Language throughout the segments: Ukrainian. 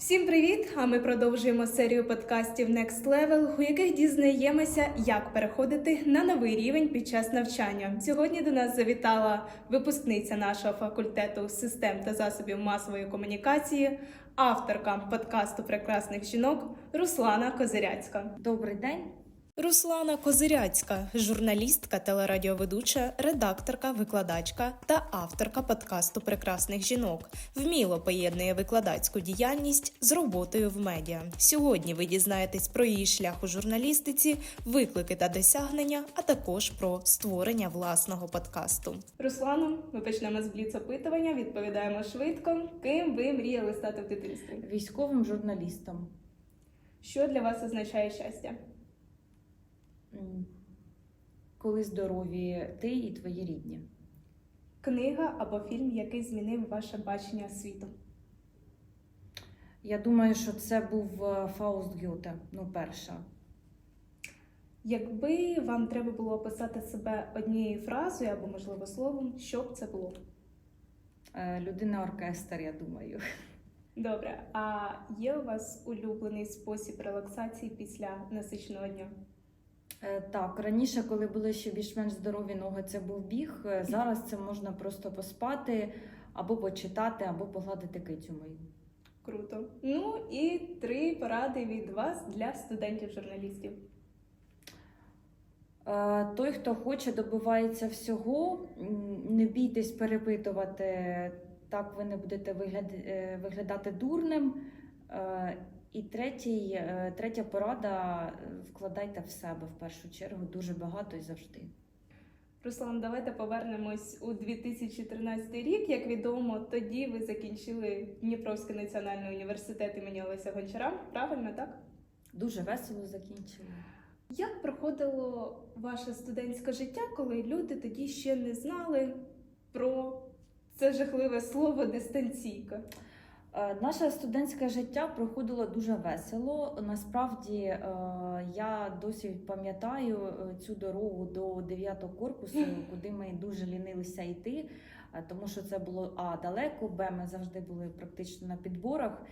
Всім привіт! А ми продовжуємо серію подкастів Next Level, у яких дізнаємося, як переходити на новий рівень під час навчання. Сьогодні до нас завітала випускниця нашого факультету систем та засобів масової комунікації, авторка подкасту прекрасних жінок Руслана Козиряцька. Добрий день. Руслана Козиряцька, журналістка, телерадіоведуча, редакторка, викладачка та авторка подкасту прекрасних жінок. Вміло поєднує викладацьку діяльність з роботою в медіа. Сьогодні ви дізнаєтесь про її шлях у журналістиці, виклики та досягнення, а також про створення власного подкасту. Руслано, ми почнемо з бліц-опитування. Відповідаємо швидко. Ким ви мріяли стати в дитинстві? Військовим журналістом. Що для вас означає щастя? Коли здорові ти і твої рідні. Книга або фільм, який змінив ваше бачення світу. Я думаю, що це був е, Фауст Гьоте, ну перша. Якби вам треба було описати себе однією фразою або, можливо, словом, що б це було? Е, Людина оркестр, я думаю. Добре, а є у вас улюблений спосіб релаксації після насиченого дня? Е, Так, раніше, коли були ще більш-менш здорові ноги, це був біг. Е, Зараз це можна просто поспати, або почитати, або погладити кицю мою. Круто. Ну і три поради від вас для студентів-журналістів. Е, Той, хто хоче, добивається всього. Не бійтесь перепитувати, так ви не будете вигляд- виглядати дурним. І третій, е, третя порада е, вкладайте в себе в першу чергу дуже багато і завжди. Руслан, давайте повернемось у 2013 рік. Як відомо, тоді ви закінчили Дніпровський національний університет імені Олеся Гончара. Правильно, так? Дуже весело закінчили. Як проходило ваше студентське життя, коли люди тоді ще не знали про це жахливе слово дистанційка? Е, Наше студентське життя проходило дуже весело. Насправді е, я досі пам'ятаю е, цю дорогу до 9 корпусу, куди ми дуже лінилися йти, тому що це було а далеко, б ми завжди були практично на підборах.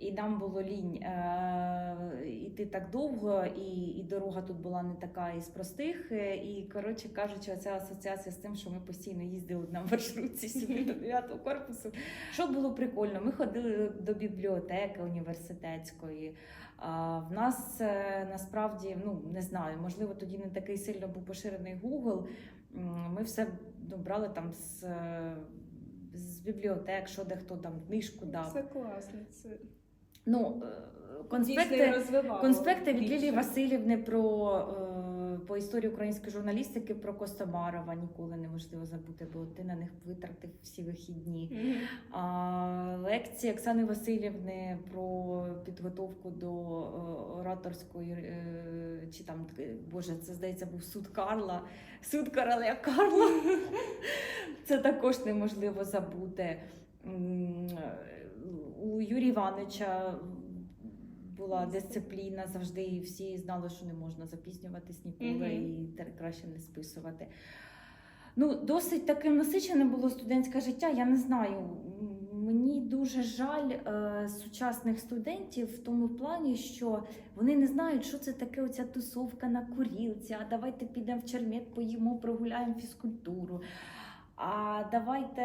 І нам було лінь е, йти так довго, і, і дорога тут була не така із простих. е, І коротше кажучи, ця асоціація з тим, що ми постійно їздили на маршрутці сюди до 9 корпусу. Що було прикольно? Ми ходили до бібліотеки університетської. А в нас е, насправді ну не знаю, можливо, тоді не такий сильно був поширений Google. Ми все ну, брали там з, е, з бібліотек, що де хто там книжку дав. Це класно. Це Ну, е, конспекти, конспекти від. Лілії Васильівни про е, по історії української журналістики про Костомарова ніколи неможливо забути, бо ти на них витратив всі вихідні. А, лекції Оксани Васильівни про підготовку до е, ораторської чи там Боже, це здається був суд Карла. Суд короля Карла. Це також неможливо забути. У Юрія Івановича була дисципліна завжди, і всі знали, що не можна запізнюватись ніколи Мгм. і краще не списувати. Ну, досить таким насиченим було студентське життя. Я не знаю. Мені дуже жаль е, сучасних студентів в тому плані, що вони не знають, що це таке оця тусовка на курілці. А давайте підемо в чермет, поїмо, прогуляємо фізкультуру. А давайте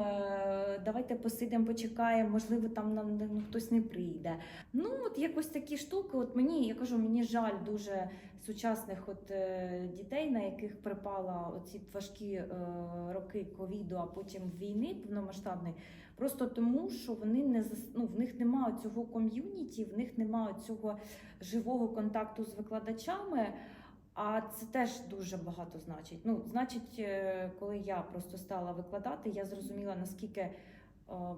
е, давайте посидимо, почекаємо, можливо, там нам ну, хтось не прийде. Ну, от якось такі штуки. От мені, я кажу, мені жаль дуже сучасних от, е, дітей, на яких припала оці важкі е, роки ковіду, а потім війни повномасштабної, просто тому, що вони не ну, в них немає цього ком'юніті, в них немає цього живого контакту з викладачами. А це теж дуже багато значить. Ну, значить, е, коли я просто стала викладати, я зрозуміла, наскільки е,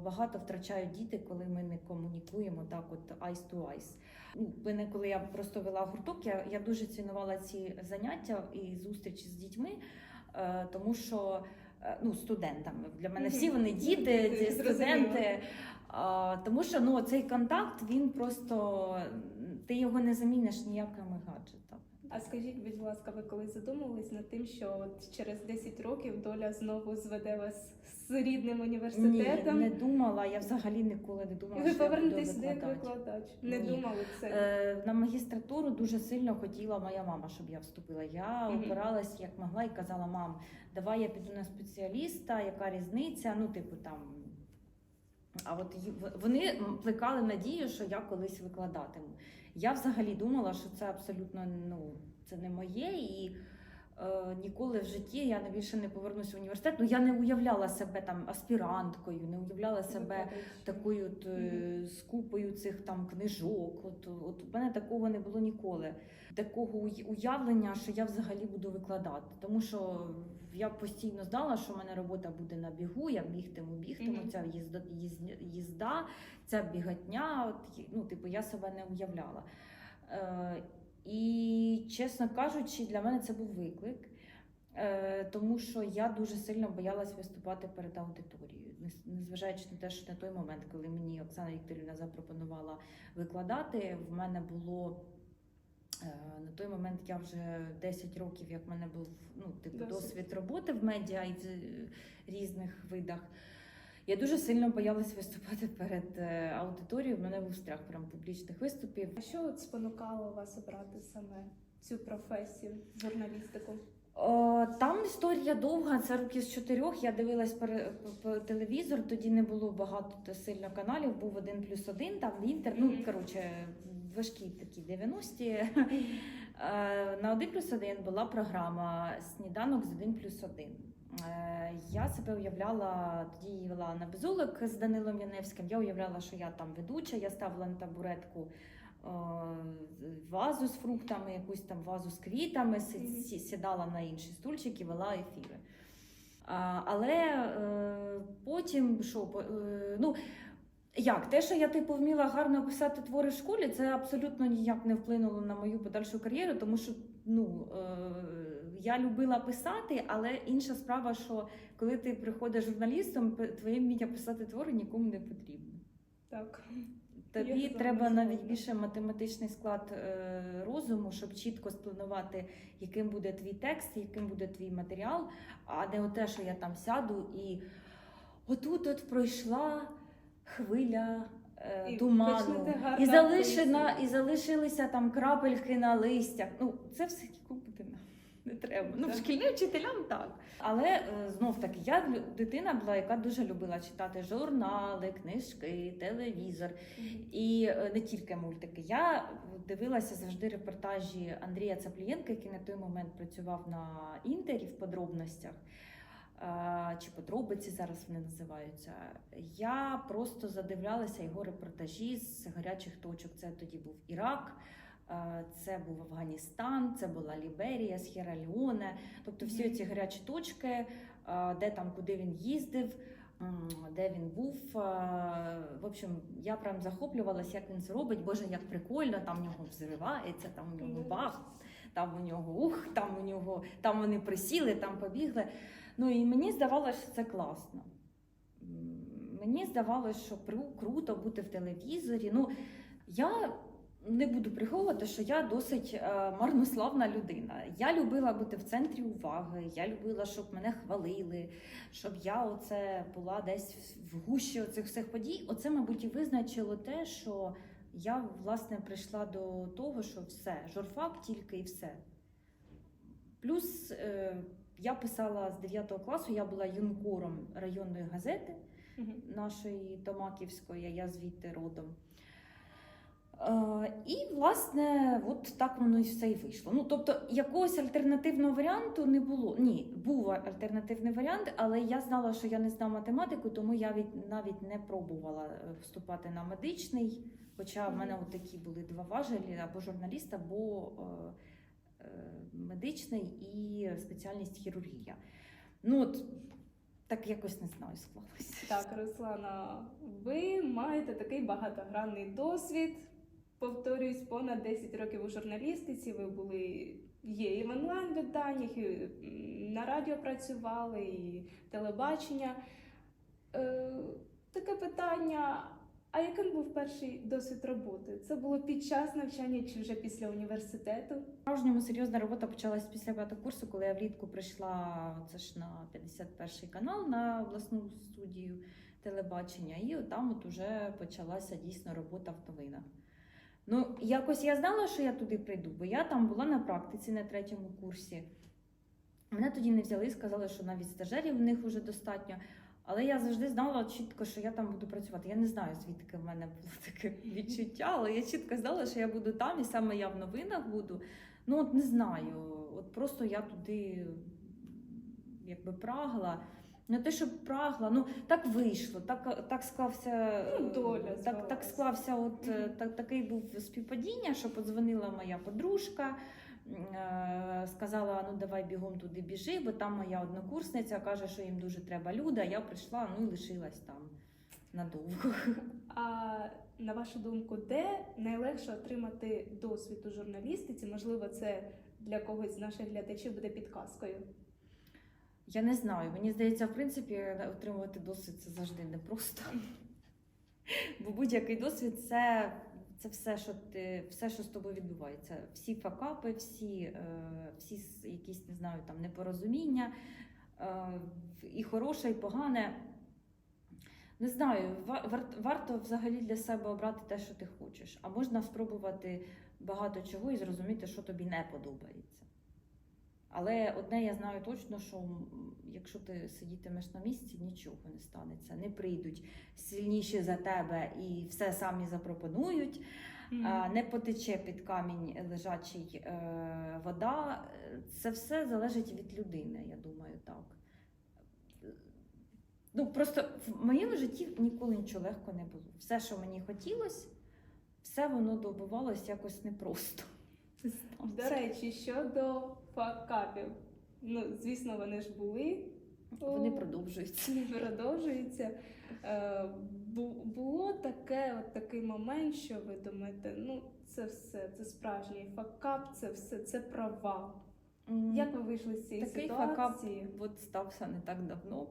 багато втрачають діти, коли ми не комунікуємо так, от eyes to eyes. Ну, мене, коли я просто вела гурток, я, я дуже цінувала ці заняття і зустрічі з дітьми, е, тому що ну, студентами для мене всі вони діти, студенти. Тому що ну, цей контакт він просто ти його не заміниш ніякими гаджетами. А скажіть, будь ласка, ви коли задумувались над тим, що от через 10 років доля знову зведе вас з рідним Ні, університетом, не думала. Я взагалі ніколи не думала, і ви повернетесь сюди як викладач. Не Ні. думали це? Е, На магістратуру дуже сильно хотіла моя мама, щоб я вступила. Я Мгм. опиралась як могла і казала: мам, давай я піду на спеціаліста, яка різниця? Ну, типу там. А от вони плекали надію, що я колись викладатиму. Я взагалі думала, що це абсолютно ну, це не моє, і ніколи в житті я більше не повернуся в університет. Ну я не уявляла себе там аспіранткою, не уявляла себе такою от, е, з купою цих там книжок. От, от у мене такого не було ніколи. Такого уявлення, що я взагалі буду викладати. Тому що я постійно знала, що в мене робота буде на бігу, я бігтиму, бігтиму, Мгм. ця їзда, їзда, ця бігатня. От, ну, типу, я себе не уявляла. І, чесно кажучи, для мене це був виклик. Е, Тому що я дуже сильно боялась виступати перед аудиторією, незважаючи на те, що на той момент, коли мені Оксана Вікторівна запропонувала викладати, в мене було е, на той момент я вже 10 років, як в мене був ну, типу, Досвід. роботи в медіа і в різних видах. Я дуже сильно боялась виступати перед е, аудиторією. В мене був страх прям публічних виступів. А що от спонукало вас обрати саме цю професію, журналістику? О, там історія довга, це років з чотирьох. Я дивилась по, телевізор, тоді не було багато та сильно каналів, був один плюс один, там інтер. Ну, коротше, важкі такі 90-ті. Е, 1 плюс 1 була програма Сніданок з 1 плюс 1. Е, Я себе уявляла, тоді вела на безулик з Данилом Яневським. Я уявляла, що я там ведуча, я ставила на табуретку е, вазу з фруктами, якусь там вазу з квітами, сідала на інший стульчик і вела ефіри. Але е, потім що, ну, як, те, що я типу вміла гарно писати твори в школі, це абсолютно ніяк не вплинуло на мою подальшу кар'єру, тому що ну, е, я любила писати, але інша справа, що коли ти приходиш журналістом, твоє вміння писати твори нікому не потрібно. Так. Тобі треба навіть більше математичний склад е, розуму, щоб чітко спланувати, яким буде твій текст, яким буде твій матеріал, а не те, що я там сяду і отут от пройшла хвиля. Е, І Туману і залишена, і залишилися там крапельки на листях. Ну це все нікому не треба. Ну Так. шкільним вчителям так. Але е, знов таки я дитина була, яка дуже любила читати журнали, книжки, телевізор. І е, не тільки мультики. Я дивилася завжди репортажі Андрія Цаплієнка, який на той момент працював на інтері в подробностях. Е, Чи подробиці зараз вони називаються. Я просто задивлялася його репортажі з гарячих точок. Це тоді був Ірак, е, це був Афганістан, це була Ліберія, С'єра Леоне. Тобто всі ці гарячі точки, е, де там, куди він їздив, де він був. В общем, я прям захоплювалася, як він це робить. Боже, як прикольно, там в нього взривається, там у нього бах, там у нього ух, там у нього, там вони присіли, там побігли. Ну і мені здавалося, що це класно. Мені здавалося, що круто бути в телевізорі. Ну, я не буду приховувати, що я досить е, марнославна людина. Я любила бути в центрі уваги, я любила, щоб мене хвалили, щоб я оце була десь в гущі оцих всіх подій. Оце, мабуть, і визначило те, що я власне прийшла до того, що все, журфак тільки і все. Плюс е, я писала з 9 класу, я була юнкором районної газети нашої Томаківської, я звідти родом. Е, і, власне, от так воно і все і вийшло. Ну, тобто, якогось альтернативного варіанту не було. Ні, був альтернативний варіант, але я знала, що я не знаю математику, тому я від, навіть не пробувала е, вступати на медичний. Хоча в мене от такі були два важелі: або журналіст, або е, е, медичний і спеціальність хірургія. Ну, от, так якось не знаю, склалося. Так, Руслана, ви маєте такий багатогранний досвід. Повторюсь, понад 10 років у журналістиці. Ви були є і в онлайн виданнях, і на радіо працювали, і телебачення. Е, таке питання: А яким був перший досвід роботи? Це було під час навчання чи вже після університету? Справжньому серйозна робота почалась після п'ятого курсу, коли я влітку прийшла це ж на 51 канал на обласну студію телебачення, і там от уже почалася дійсно робота в новинах. Ну, якось я знала, що я туди прийду, бо я там була на практиці на третьому курсі. Мене тоді не взяли, і сказали, що навіть стажерів в них вже достатньо. Але я завжди знала чітко, що я там буду працювати. Я не знаю, звідки в мене було таке відчуття, але я чітко знала, що я буду там, і саме я в новинах буду. Ну, от не знаю. От просто я туди якби прагла. Не те, щоб прагла, ну так вийшло, так, так склався. Ну, доля так, так склався, от е, Мгм. так, такий був співпадіння, що подзвонила моя подружка, е, сказала: ну давай бігом туди біжи, бо там моя однокурсниця каже, що їм дуже треба люди. А я прийшла, ну і лишилась там надовго. А на вашу думку, де найлегше отримати досвід у журналістиці? Можливо, це для когось з наших глядачів буде підказкою. Я не знаю. Мені здається, в принципі, отримувати досвід це завжди непросто. Бо будь-який досвід це, це все, що ти, все, що з тобою відбувається. Всі факапи, всі, е, всі якісь, не знаю, там непорозуміння, е, і хороше, і погане. Не знаю, ва- варто взагалі для себе обрати те, що ти хочеш. А можна спробувати багато чого і зрозуміти, що тобі не подобається. Але одне я знаю точно, що якщо ти сидітимеш на місці, нічого не станеться. Не прийдуть сильніші за тебе і все самі запропонують. А, Не потече під камінь лежачий е, вода. Це все залежить від людини, я думаю, так. Ну, просто в моєму житті ніколи нічого легко не було. Все, що мені хотілося, все воно добувалось якось непросто. До речі, щодо факапів. Ну, звісно, вони ж були. Вони продовжуються. продовжуються. продовжуються. Е, бу- було таке, от такий момент, що ви думаєте, ну це все, це справжній факап, це все, це права. Mm. Як ви вийшли з цієї Такий факап от стався не так давно.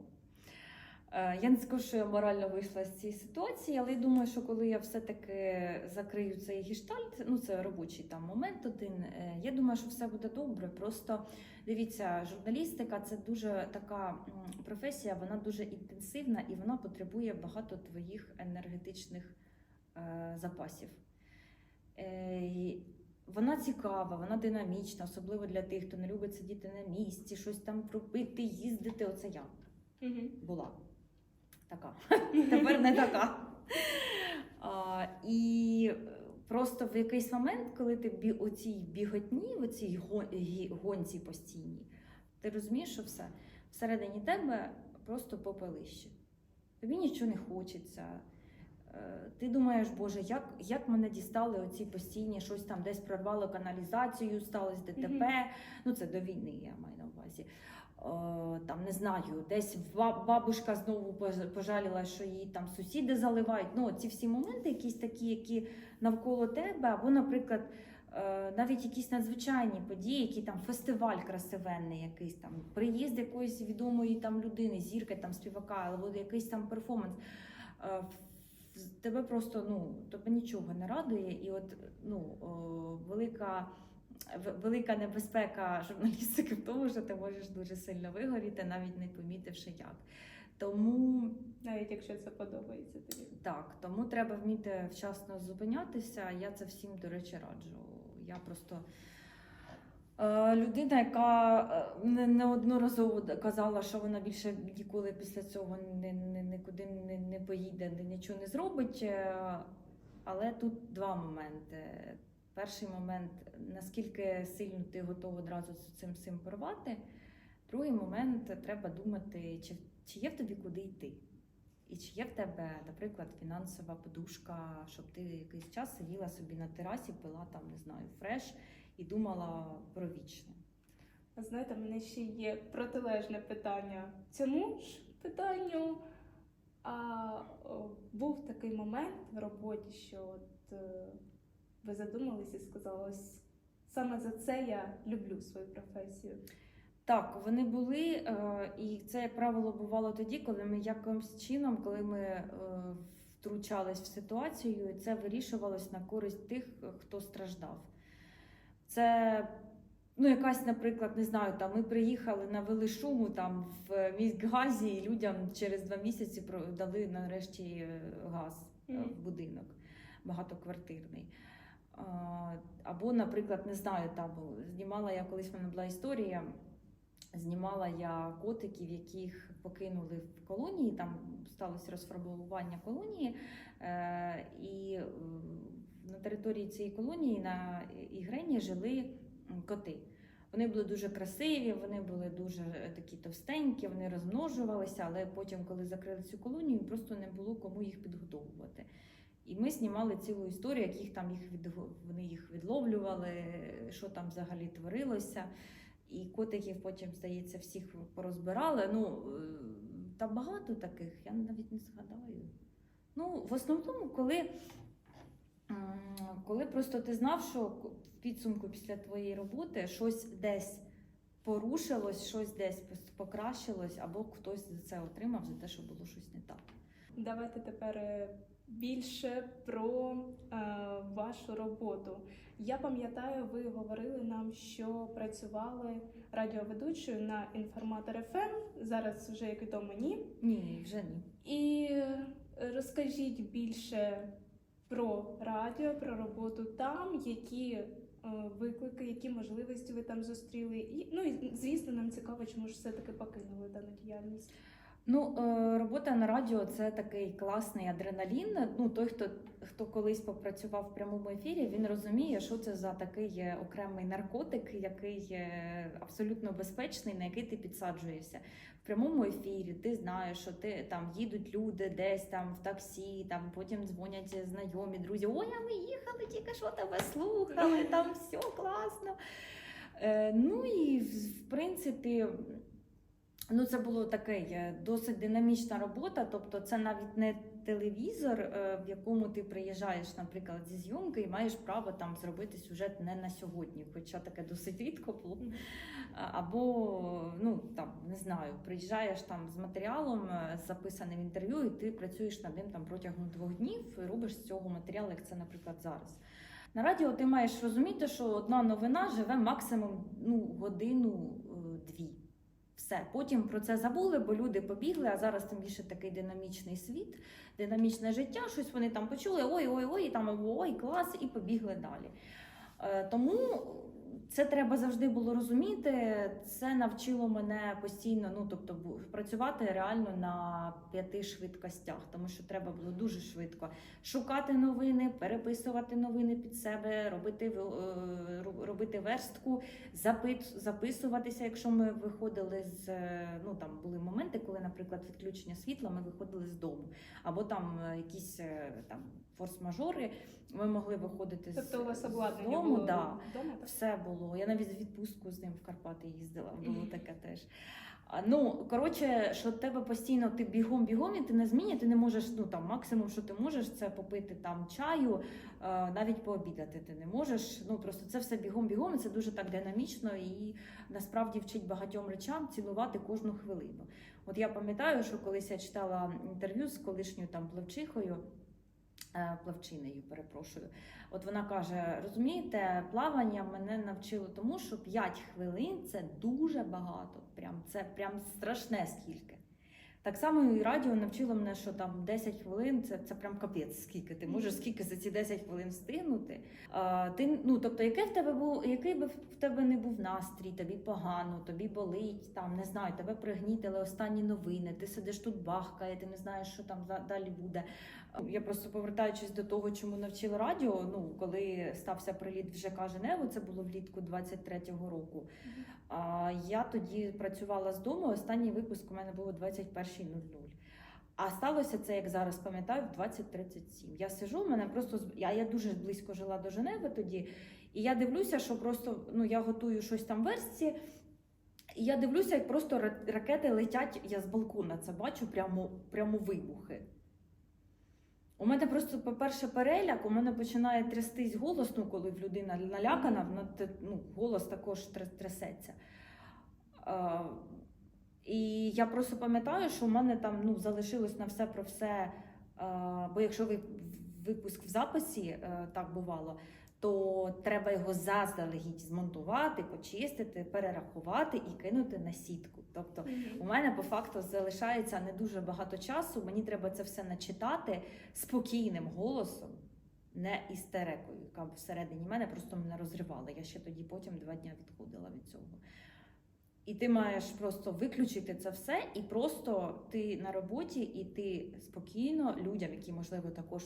Е, Я не скажу, що я морально вийшла з цієї ситуації, але я думаю, що коли я все-таки закрию цей гештальт, ну це робочий там момент один. е, Я думаю, що все буде добре. Просто дивіться, журналістика це дуже така професія, вона дуже інтенсивна і вона потребує багато твоїх енергетичних е, запасів. Вона цікава, вона динамічна, особливо для тих, хто не любить сидіти на місці, щось там робити, їздити. Оце я була така. Тепер не така. А, і просто в якийсь момент, коли ти бі, у цій біготні, в цій го- гонці постійній, ти розумієш, що все всередині тебе просто попелище. Тобі нічого не хочеться. Е, Ти думаєш, Боже, як, як мене дістали оці постійні щось там десь прорвало каналізацію, сталося ДТП. Мгм. Ну, це до війни, я маю на увазі. Е, там не знаю, десь бабушка знову пожаліла, що її там сусіди заливають. Ну, ці всі моменти, якісь такі, які навколо тебе, або, наприклад, е, навіть якісь надзвичайні події, які там фестиваль красивенний, якийсь там приїзд якоїсь відомої там людини, зірки там співака, або якийсь там перформанс. Е, Тебе просто ну тебе нічого не радує, і от ну велика велика небезпека журналістики в тому, що ти можеш дуже сильно вигоріти, навіть не помітивши як. Тому Навіть якщо це подобається тобі. так, тому треба вміти вчасно зупинятися. Я це всім, до речі, раджу. Я просто е, людина, яка е, неодноразово казала, що вона більше ніколи після цього не, не, нікуди не, не поїде, нічого не зробить. Е, Але тут два моменти. Перший момент, наскільки сильно ти готова одразу з цим всім порвати. Другий момент, треба думати, чи, чи є в тобі куди йти. І чи є в тебе, наприклад, фінансова подушка, щоб ти якийсь час сиділа собі на терасі, пила там, не знаю, фреш і думала про вічне. А знаєте, в мене ще є протилежне питання цьому ж питанню. А був такий момент в роботі, що от, е, ви задумались і сказали, ось саме за це я люблю свою професію. Так, вони були, е, і це, як правило, бувало тоді, коли ми якимось чином, коли ми е, втручались в ситуацію, і це вирішувалось на користь тих, хто страждав. Це ну, якась, наприклад, не знаю, там ми приїхали, навели шуму там в міськгазі, і людям через два місяці дали нарешті е, газ в будинок багатоквартирний. Або, наприклад, не знаю, там знімала я колись в мене була історія. Знімала я котиків, яких покинули в колонії. Там сталося розфарбовування колонії, е, і на території цієї колонії на Ігрені жили коти. Вони були дуже красиві, вони були дуже е, такі товстенькі, вони розмножувалися, але потім, коли закрили цю колонію, просто не було кому їх підгодовувати. І ми знімали цілу історію, як їх там їх від, вони їх відловлювали, що там взагалі творилося. І котиків потім, здається, всіх порозбирали. Ну, е, та багато таких, я навіть не згадаю. Ну, в основному, коли, коли просто ти знав, що в підсумку після твоєї роботи щось десь порушилось, щось десь покращилось, або хтось за це отримав за те, що було щось не так. Давайте тепер е, більше про е, вашу роботу. Я пам'ятаю, ви говорили нам, що працювали радіоведучою на інформатор ФМ. Зараз вже як відомо ні. Ні, вже ні. І розкажіть більше про радіо, про роботу там, які е, виклики, які можливості ви там зустріли. І ну і звісно, нам цікаво, чому ж все-таки покинули дану діяльність. Ну, е, робота на радіо це такий класний адреналін. Ну, той, хто, хто колись попрацював в прямому ефірі, він розуміє, що це за такий окремий наркотик, який абсолютно безпечний, на який ти підсаджуєшся. В прямому ефірі ти знаєш, що ти там їдуть люди десь там в таксі, там потім дзвонять знайомі, друзі. Ой, а ми їхали, тільки що тебе слухали, там все класно. Е, ну і в принципі. Ну, це було таке е, досить динамічна робота. Тобто, це навіть не телевізор, е, в якому ти приїжджаєш, наприклад, зі зйомки і маєш право там зробити сюжет не на сьогодні, хоча таке досить рідко було. Або ну там не знаю, приїжджаєш там з матеріалом, е, записаним інтерв'ю, і ти працюєш над ним там протягом двох днів і робиш з цього матеріал, як це, наприклад, зараз. На радіо ти маєш розуміти, що одна новина живе максимум ну, годину-дві. Все, потім про це забули, бо люди побігли. А зараз тим більше такий динамічний світ, динамічне життя. Щось вони там почули, ой, ой, ой, і там ой, клас, і побігли далі. Е, Тому це треба завжди було розуміти. Це навчило мене постійно, ну тобто працювати реально на п'яти швидкостях, тому що треба було дуже швидко шукати новини, переписувати новини під себе, робити е, робити верстку, записуватися, якщо ми виходили з е, ну там були моменти, коли, наприклад, відключення світла, ми виходили з дому, або там е, якісь там форс-мажори, ми могли виходити з Тобто у вас з дому. було Да. вдома? так? Все було. Я навіть в відпустку з ним в Карпати їздила, було таке теж. Ну, коротше, що тебе постійно ти бігом-бігом, і ти на зміні, ти не можеш, ну там максимум, що ти можеш, це попити там чаю, навіть пообідати ти не можеш. Ну просто це все бігом-бігом, і це дуже так динамічно і насправді вчить багатьом речам цінувати кожну хвилину. От я пам'ятаю, що колись я читала інтерв'ю з колишньою там плавчихою. Е, Плавчинею, перепрошую. От вона каже: розумієте, плавання мене навчило тому, що 5 хвилин це дуже багато. Прям це прям страшне скільки. Так само і радіо навчило мене, що там 10 хвилин це, це прям капець, скільки ти можеш скільки за ці 10 хвилин встигнути. А, ти, ну, тобто, який в тебе був, який би в тебе не був настрій, тобі погано, тобі болить, там не знаю, тебе пригнітили останні новини, ти сидиш тут бахкає, ти не знаєш, що там далі буде. Я просто повертаючись до того, чому навчила радіо. Ну коли стався приліт в ЖК Женеву, це було влітку 23-го року. А я тоді працювала з дому. Останній випуск у мене було 21.00. А сталося це, як зараз пам'ятаю, в 20.37. Я сижу, мене просто я, я дуже близько жила до Женеви тоді, і я дивлюся, що просто ну я готую щось там в версці. І я дивлюся, як просто ракети летять. Я з балкона це бачу, прямо, прямо вибухи. У мене просто, по-перше, переляк, у мене починає трястись голос, ну, коли людина налякана, вона, ну, голос також трясеться. А, і я просто пам'ятаю, що у мене там ну, залишилось на все про все бо якщо ви випуск в записі, е, так бувало, то треба його заздалегідь змонтувати, почистити, перерахувати і кинути на сітку. Тобто у мене по факту залишається не дуже багато часу. Мені треба це все начитати спокійним голосом, не істерикою, яка всередині мене просто мене розривала. Я ще тоді потім два дні відходила від цього. І ти маєш просто виключити це все, і просто ти на роботі, і ти спокійно людям, які, можливо, також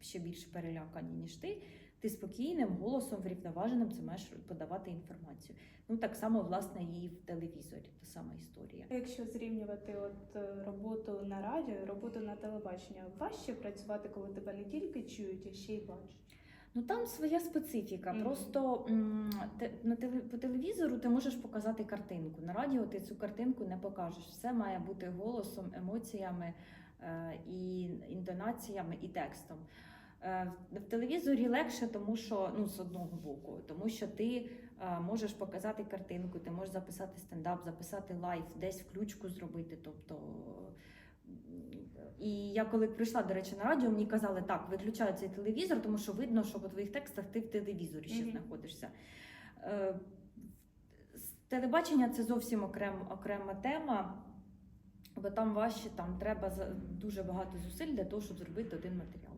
ще більш перелякані, ніж ти, ти спокійним голосом, врівноваженим це маєш подавати інформацію. Ну так само, власне, і в телевізорі, та сама історія. Якщо зрівнювати от е, роботу на радіо, роботу на телебаченні, важче працювати, коли тебе не тільки чують, а ще й бачать. Ну там своя специфіка. Мгм. Просто м, те- на теле- по телевізору ти можеш показати картинку. На радіо ти цю картинку не покажеш. Все має бути голосом, емоціями е, і інтонаціями і текстом. Е, в- телевізорі легше, тому що ну з одного боку, тому що ти е, можеш показати картинку, ти можеш записати стендап, записати лайф, десь включку зробити. Тобто і я коли прийшла, до речі, на радіо, мені казали, так, виключай цей телевізор, тому що видно, що по твоїх текстах ти в телевізорі ще Мгм. знаходишся. Е, Телебачення це зовсім окрем, окрема тема, бо там важче, там треба дуже багато зусиль для того, щоб зробити один матеріал.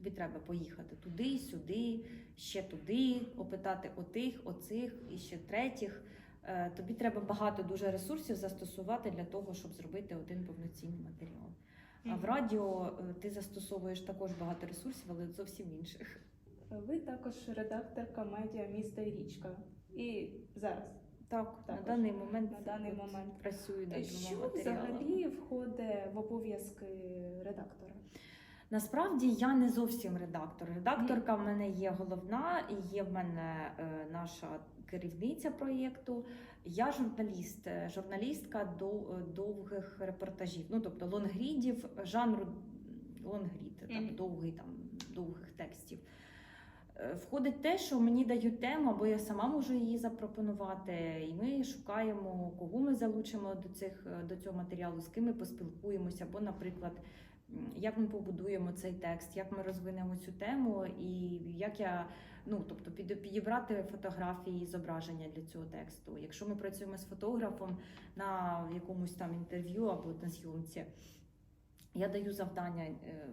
Тобі треба поїхати туди, сюди, ще туди, опитати отих, оцих і ще третіх. Е, Тобі треба багато дуже ресурсів застосувати для того, щоб зробити один повноцінний матеріал. А в радіо е, ти застосовуєш також багато ресурсів, але зовсім інших. Ви також редакторка медіа міста і річка. І зараз Так, на даний момент на даний момент. працюю над Що взагалі входить в обов'язки редактора? Насправді я не зовсім редактор. Редакторка в мене є головна, є в мене е, наша керівниця проєкту. Я журналіст, е, журналістка до е, довгих репортажів, ну тобто лонгрідів, жанру лонгрід, там довгий там довгих текстів. Входить те, що мені дають тему, або я сама можу її запропонувати, і ми шукаємо, кого ми залучимо до цих до цього матеріалу, з ким ми поспілкуємося, або, наприклад, як ми побудуємо цей текст, як ми розвинемо цю тему, і як я ну тобто під- підібрати фотографії, і зображення для цього тексту. Якщо ми працюємо з фотографом на якомусь там інтерв'ю або на зйомці, я даю завдання е,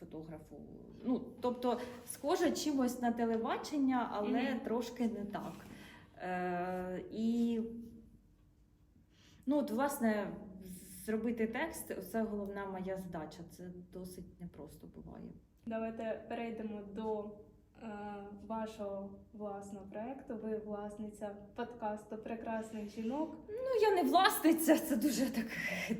фотографу. Ну, тобто, схоже чимось на телебачення, але Мгм. трошки не так. Е, і ну, от, власне, зробити текст це головна моя задача. Це досить непросто буває. Давайте перейдемо до е, вашого власного проекту. Ви власниця подкасту прекрасних жінок. Ну, я не власниця, це дуже так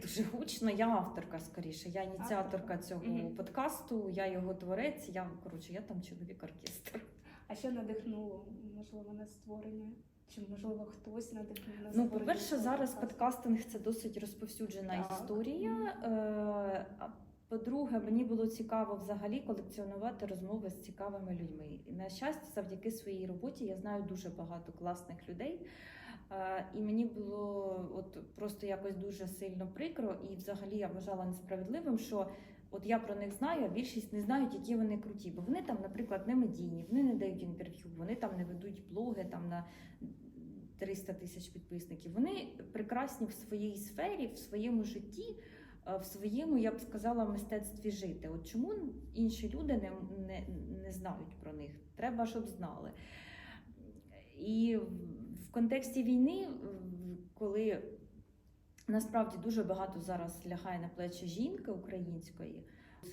дуже гучно. Я авторка скоріше. Я ініціаторка цього Мгм. подкасту, я його творець. Я коротше, я там чоловік оркестр. А що надихнуло, можливо, на створення? Чи можливо хтось надихнув на Ну, по-перше, зараз подкастинг це досить розповсюджена Так. історія. Е, а по-друге, мені було цікаво взагалі колекціонувати розмови з цікавими людьми. І на щастя, завдяки своїй роботі я знаю дуже багато класних людей. Е, І мені було от просто якось дуже сильно прикро, і взагалі я вважала несправедливим, що от я про них знаю, а більшість не знають, які вони круті. Бо вони там, наприклад, не медійні, вони не дають інтерв'ю, вони там не ведуть блоги там на 300 тисяч підписників. Вони прекрасні в своїй сфері, в своєму житті, е, в своєму, я б сказала, мистецтві жити. От чому інші люди не, не, не знають про них? Треба, щоб знали. І в- в контексті війни, коли насправді дуже багато зараз лягає на плечі жінки української,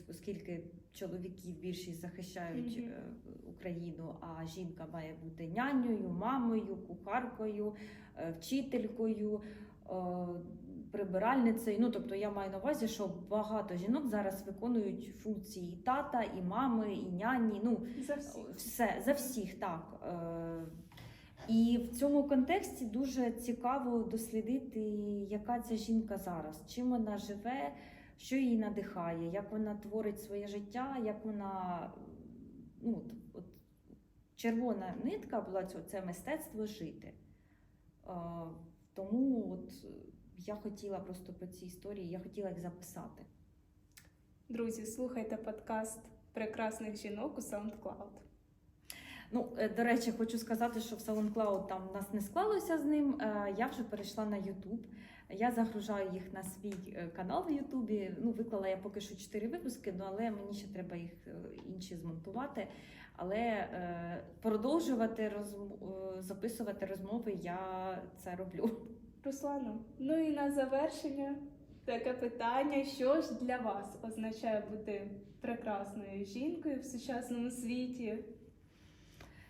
оскільки чоловіків більшість захищають е, Україну, а жінка має бути нянею, мамою, кухаркою, е, вчителькою. е, Прибиральницею, ну тобто я маю на увазі, що багато жінок зараз виконують функції і тата, і мами, і няні. Ну за всіх. все за всіх так. І в цьому контексті дуже цікаво дослідити, яка ця жінка зараз, чим вона живе, що її надихає, як вона творить своє життя, як вона ну, от, червона нитка була цього, це мистецтво жити. Тому от я хотіла просто по цій історії, я хотіла їх записати. Друзі, слухайте подкаст прекрасних жінок у SoundCloud. Ну, е, до речі, хочу сказати, що в SoundCloud там в нас не склалося з ним. Е, Я вже перейшла на YouTube. Я загружаю їх на свій е, канал в Ютубі. Ну, виклала я поки що 4 випуски, ну, але мені ще треба їх інші змонтувати. Але е, продовжувати розм... записувати розмови я це роблю. Руслано, ну і на завершення таке питання: що ж для вас означає бути прекрасною жінкою в сучасному світі?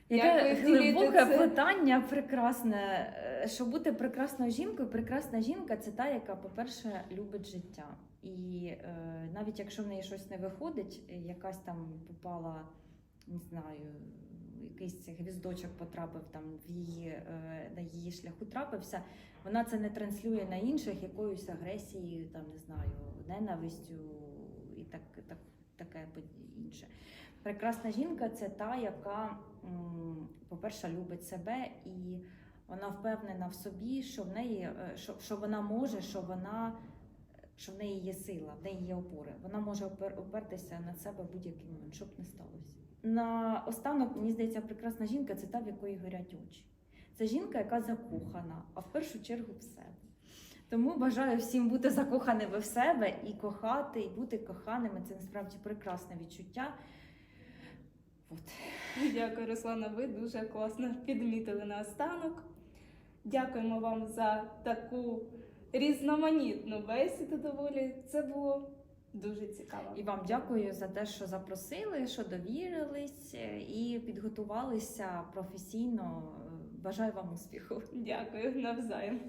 Яке глибоке це? питання, прекрасне. Е, Щоб бути прекрасною жінкою, прекрасна жінка це та, яка, по-перше, любить життя. І е, навіть якщо в неї щось не виходить, якась там попала, не знаю, якийсь гвіздочок потрапив там в її, е, на її шляху трапився, вона це не транслює на інших якоюсь агресією, там не знаю, ненавистю і так, так, таке інше. Прекрасна жінка це та, яка, по-перше, любить себе і вона впевнена в собі, що в неї е, що, що вона може, що вона що в неї є сила, в неї є опори. Вона може опертися на себе в будь-який момент, щоб не сталося. На останок, мені здається, прекрасна жінка це та, в якої горять очі. Це жінка, яка закохана, а в першу чергу в себе. Тому бажаю всім бути закоханими в себе і кохати, і бути коханими. Це насправді прекрасне відчуття. От. Дякую, Руслана. Ви дуже класно підмітили на останок. Дякуємо вам за таку різноманітну бесіду. Доволі це було дуже цікаво. І вам дякую за те, що запросили, що довірились е, і підготувалися професійно. Бажаю вам успіху. Дякую навзаєм.